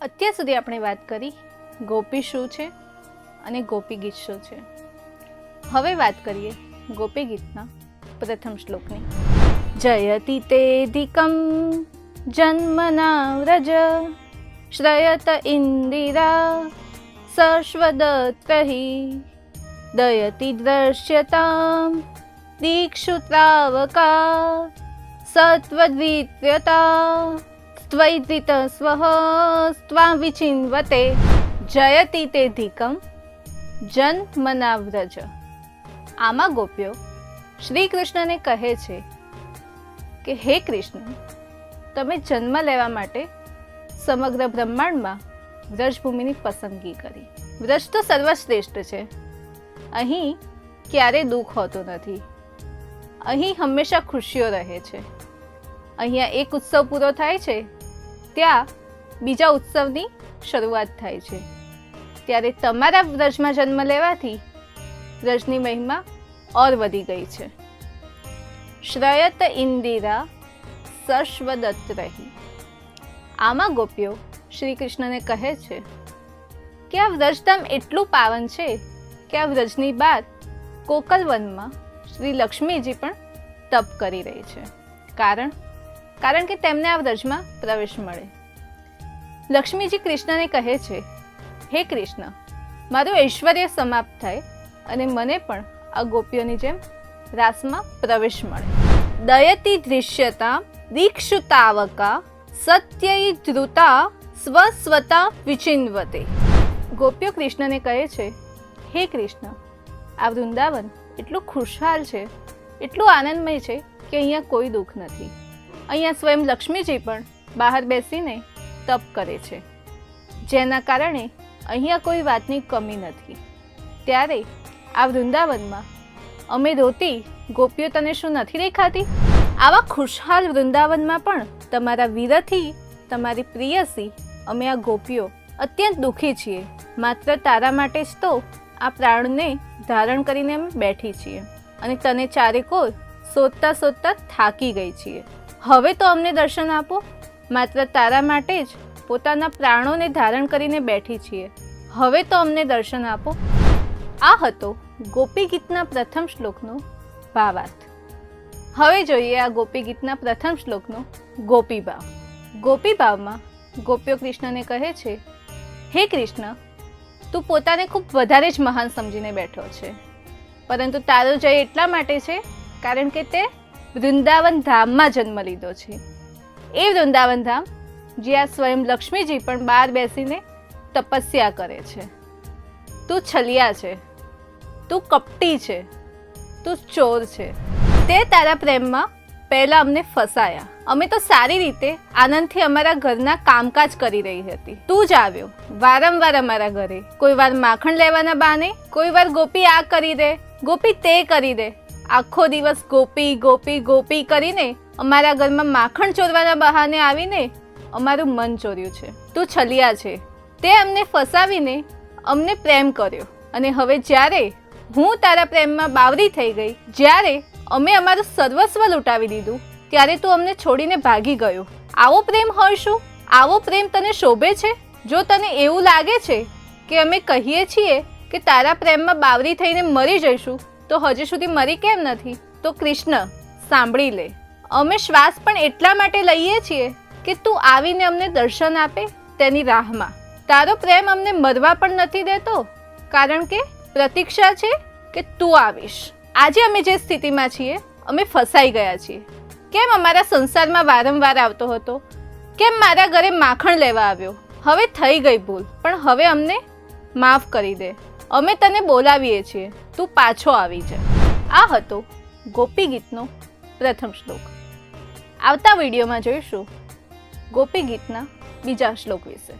અત્યાર સુધી આપણે વાત કરી ગોપી શું છે અને ગોપી ગીત શું છે. હવે વાત કરીએ ગોપી ગીતના પ્રથમ શ્લોકની. જયતિ તેધિકમ જન્મના વ્રજ, શ્રયત ઇન્દિરા સશ્વદત્રહી દયતિ દ્રશ્યતામ દીક્ષુત્રાવકા સત્વદ્વિત્યતા ત્વૈતિત સ્વ સ્વા વિચિન્વતે જયતિ તે ધિકમ જન્મનાવ્રજ આમાં ગોપ્યો શ્રી કૃષ્ણને કહે છે કે, હે કૃષ્ણ, તમે જન્મ લેવા માટે સમગ્ર બ્રહ્માંડમાં વ્રજભૂમિની પસંદગી કરી. વ્રજ તો સર્વશ્રેષ્ઠ છે. અહીં ક્યારે દુઃખ હોતું નથી. અહીં હંમેશા ખુશીઓ રહે છે. અહીંયા એક ઉત્સવ પૂરો થાય છે ત્યાં બીજા ઉત્સવની શરૂઆત થાય છે. ત્યારે તમારા વ્રજમાં જન્મ લેવાથી વ્રજની મહિમા ઓર વધી ગઈ છે. શ્રયત ઇન્દિરા સશ્વદત્ત રહી. આમાં ગોપીઓ શ્રી કૃષ્ણને કહે છે કે આ વ્રજધામ એટલું પાવન છે કે આ વ્રજની બાદ કોકલવનમાં શ્રી લક્ષ્મીજી પણ તપ કરી રહી છે. કારણ કારણ કે તેમને આ વ્રજમાં પ્રવેશ મળે. લક્ષ્મીજી કૃષ્ણને કહે છે, હે કૃષ્ણ, મારું ઐશ્વર્ય સમાપ્ત થાય અને મને પણ આ ગોપીઓની જેમ રાસમાં પ્રવેશ મળે. દયતી દૃશ્યતા દીક્ષુતાવકા સત્યઈ ધ્રુતા, સ્વસ્વતા વિચિન્વતે. ગોપીઓ કૃષ્ણને કહે છે, હે કૃષ્ણ, આ વૃંદાવન એટલું ખુશહાલ છે, એટલું આનંદમય છે કે અહીંયા કોઈ દુઃખ નથી. અહીંયા સ્વયં લક્ષ્મીજી પણ બહાર બેસીને તપ કરે છે. જેના કારણે અહીંયા કોઈ વાતની કમી નથી. ત્યારે આ વૃંદાવનમાં અમે રોતી ગોપીઓ તને શું નથી દેખાતી? આવા ખુશહાલ વૃંદાવનમાં પણ તમારા વીરથી તમારી પ્રિયસી અમે આ ગોપીઓ અત્યંત દુઃખી છીએ. માત્ર તારા માટે જ તો આ પ્રાણને ધારણ કરીને અમે બેઠી છીએ. અને તને ચારેકોર શોધતા શોધતા થાકી ગઈ છીએ. હવે તો અમને દર્શન આપો. માત્ર તારા માટે જ પોતાના પ્રાણોને ધારણ કરીને બેઠી છીએ. હવે તો અમને દર્શન આપો. આ હતો ગોપી ગીતના પ્રથમ શ્લોકનો ભાવાર્થ. હવે જોઈએ આ ગોપી ગીતના પ્રથમ શ્લોકનો ગોપી ભાવ ગોપી ભાવમાં ગોપીઓ કૃષ્ણને કહે છે, હે કૃષ્ણ, તું પોતાને ખૂબ વધારે જ મહાન સમજીને બેઠો છે. પરંતુ તારો જય એટલા માટે છે કારણ કે તે વૃંદાવન ધામમાં જન્મ લીધો છે. એ વૃંદાવન ધામ જ્યાં સ્વયં લક્ષ્મીજી પણ બહાર બેસીને તપસ્યા કરે છે. તું છલિયા છે, તું કપટી છે, તું ચોર છે. તે તારા પ્રેમમાં પહેલાં અમને ફસાયા. અમે તો સારી રીતે આનંદથી અમારા ઘરના કામકાજ કરી રહી હતી. તું જ આવ્યો, વારંવાર અમારા ઘરે. કોઈ વાર માખણ લેવાના બાને કોઈ વાર ગોપી આ કરી દે, ગોપી તે કરી દે. આખો દિવસ ગોપી ગોપી ગોપી કરીને અમારા ઘરમાં માખણ ચોરવાના બહાને આવીને અમારું મન ચોર્યું છે. તું છલિયા છે. તે અમને ફસાવીને અમને પ્રેમ કર્યો. અને હવે જ્યારે હું તારા પ્રેમમાં બાવરી થઈ ગઈ, જ્યારે અમે અમારું સર્વસ્વ લૂંટાવી દીધું, ત્યારે તું અમને છોડીને ભાગી ગયો. આવો પ્રેમ હોય શું? આવો પ્રેમ તને શોભે છે? જો તને એવું લાગે છે કે અમે કહીએ છીએ કે તારા પ્રેમમાં બાવરી થઈને મરી જઈશું તો હજી સુધી મરી કેમ નથી? તો કૃષ્ણ, સાંભળી લે. અમે શ્વાસ પણ એટલા માટે લઈએ છીએ કે તું આવીને અમને દર્શન આપે તેની રાહમાં. તારો પ્રેમ અમને મરવા પણ નથી દેતો, કારણ કે પ્રતીક્ષા છે કે તું આવીશ. આજે અમે જે સ્થિતિમાં છીએ, અમે ફસાઈ ગયા છીએ. કેમ અમારા સંસારમાં વારંવાર આવતો હતો? કેમ મારા ઘરે માખણ લેવા આવ્યો? હવે થઈ ગઈ ભૂલ, પણ હવે અમને માફ કરી દે. અમે તને બોલાવીએ છીએ. તું પાછો આવી જાય આ હતો ગોપી ગીતનો પ્રથમ શ્લોક. આવતા વિડીયોમાં જોઈશું ગોપી ગીતના બીજા શ્લોક વિશે.